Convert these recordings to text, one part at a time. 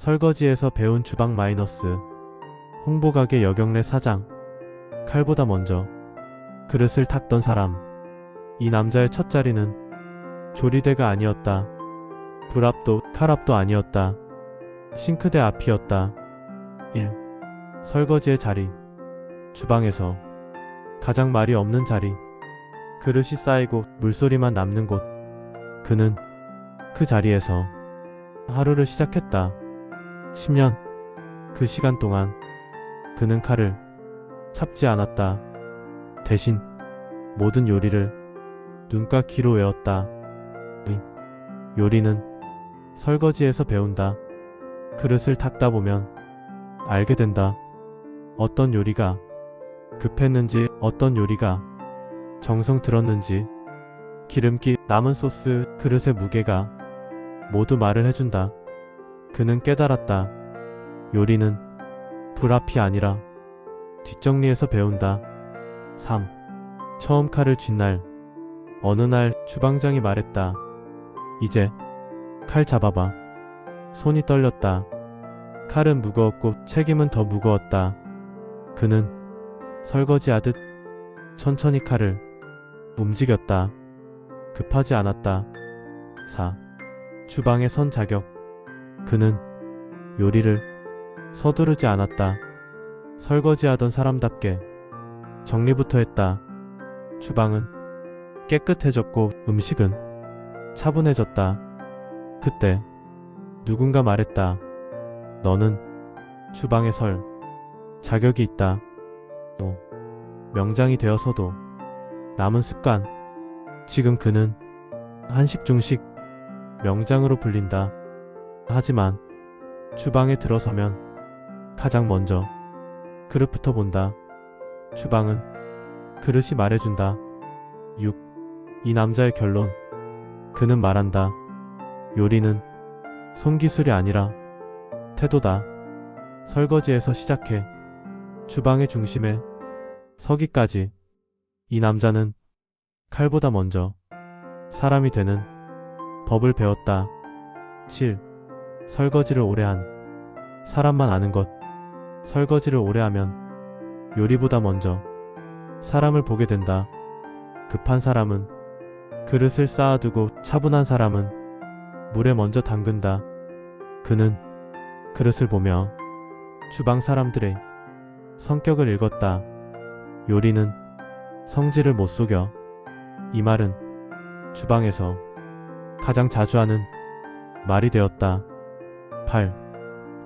설거지에서 배운 주방 마이너스. 홍보가게 여경래 사장. 칼보다 먼저 그릇을 닦던 사람. 이 남자의 첫 자리는 조리대가 아니었다. 불앞도 칼앞도 아니었다. 싱크대 앞이었다. 1. 설거지의 자리. 주방에서 가장 말이 없는 자리. 그릇이 쌓이고 물소리만 남는 곳. 그는 그 자리에서 하루를 시작했다. 10년. 그 시간 동안 그는 칼을 잡지 않았다. 대신 모든 요리를 눈과 귀로 외웠다. 의. 요리는 설거지에서 배운다. 그릇을 닦다 보면 알게 된다. 어떤 요리가 급했는지, 어떤 요리가 정성 들었는지, 기름기, 남은 소스, 그릇의 무게가 모두 말을 해준다. 그는 깨달았다. 요리는 불 앞이 아니라 뒷정리에서 배운다. 3. 처음 칼을 쥔 날. 어느 날 주방장이 말했다. 이제 칼 잡아봐. 손이 떨렸다. 칼은 무거웠고 책임은 더 무거웠다. 그는 설거지 하듯 천천히 칼을 움직였다. 급하지 않았다. 4. 주방에 선 자격. 그는 요리를 서두르지 않았다. 설거지하던 사람답게 정리부터 했다. 주방은 깨끗해졌고 음식은 차분해졌다. 그때 누군가 말했다. 너는 주방에 설 자격이 있다. 또 명장이 되어서도 남은 습관. 지금 그는 한식 중식 명장으로 불린다. 하지만 주방에 들어서면 가장 먼저 그릇부터 본다. 주방은 그릇이 말해준다. 6. 이 남자의 결론. 그는 말한다. 요리는 손기술이 아니라 태도다. 설거지에서 시작해 주방의 중심에 서기까지 이 남자는 칼보다 먼저 사람이 되는 법을 배웠다. 7. 설거지를 오래 한 사람만 아는 것. 설거지를 오래 하면 요리보다 먼저 사람을 보게 된다. 급한 사람은 그릇을 쌓아두고 차분한 사람은 물에 먼저 담근다. 그는 그릇을 보며 주방 사람들의 성격을 읽었다. 요리는 성질을 못 속여. 이 말은 주방에서 가장 자주 하는 말이 되었다. 8.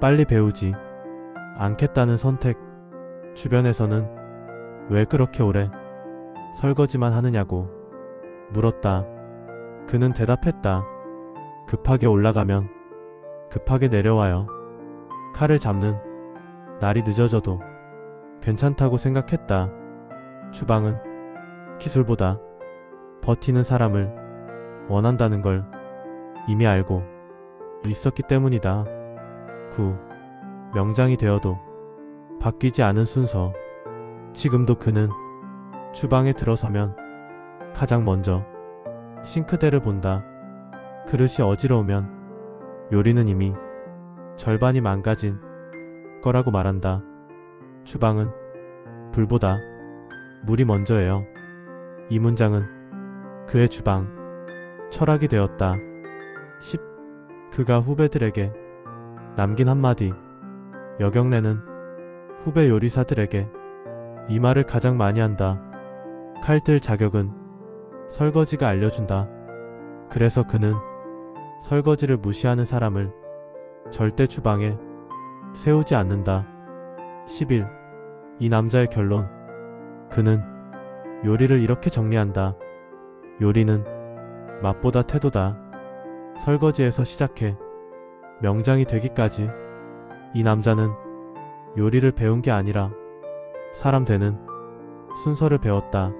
빨리 배우지 않겠다는 선택. 주변에서는 왜 그렇게 오래 설거지만 하느냐고 물었다. 그는 대답했다. 급하게 올라가면 급하게 내려와요. 칼을 잡는 날이 늦어져도 괜찮다고 생각했다. 주방은 기술보다 버티는 사람을 원한다는 걸 이미 알고 있었기 때문이다. 9. 명장이 되어도 바뀌지 않은 순서. 지금도 그는 주방에 들어서면 가장 먼저 싱크대를 본다. 그릇이 어지러우면 요리는 이미 절반이 망가진 거라고 말한다. 주방은 불보다 물이 먼저예요. 이 문장은 그의 주방 철학이 되었다. 10. 그가 후배들에게 남긴 한마디. 여경래는 후배 요리사들에게 이 말을 가장 많이 한다. 칼들 자격은 설거지가 알려준다. 그래서 그는 설거지를 무시하는 사람을 절대 주방에 세우지 않는다. 11. 이 남자의 결론. 그는 요리를 이렇게 정리한다. 요리는 맛보다 태도다. 설거지에서 시작해 명장이 되기까지 이 남자는 요리를 배운 게 아니라 사람 되는 순서를 배웠다.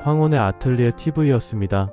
황혼의 아틀리에 TV였습니다.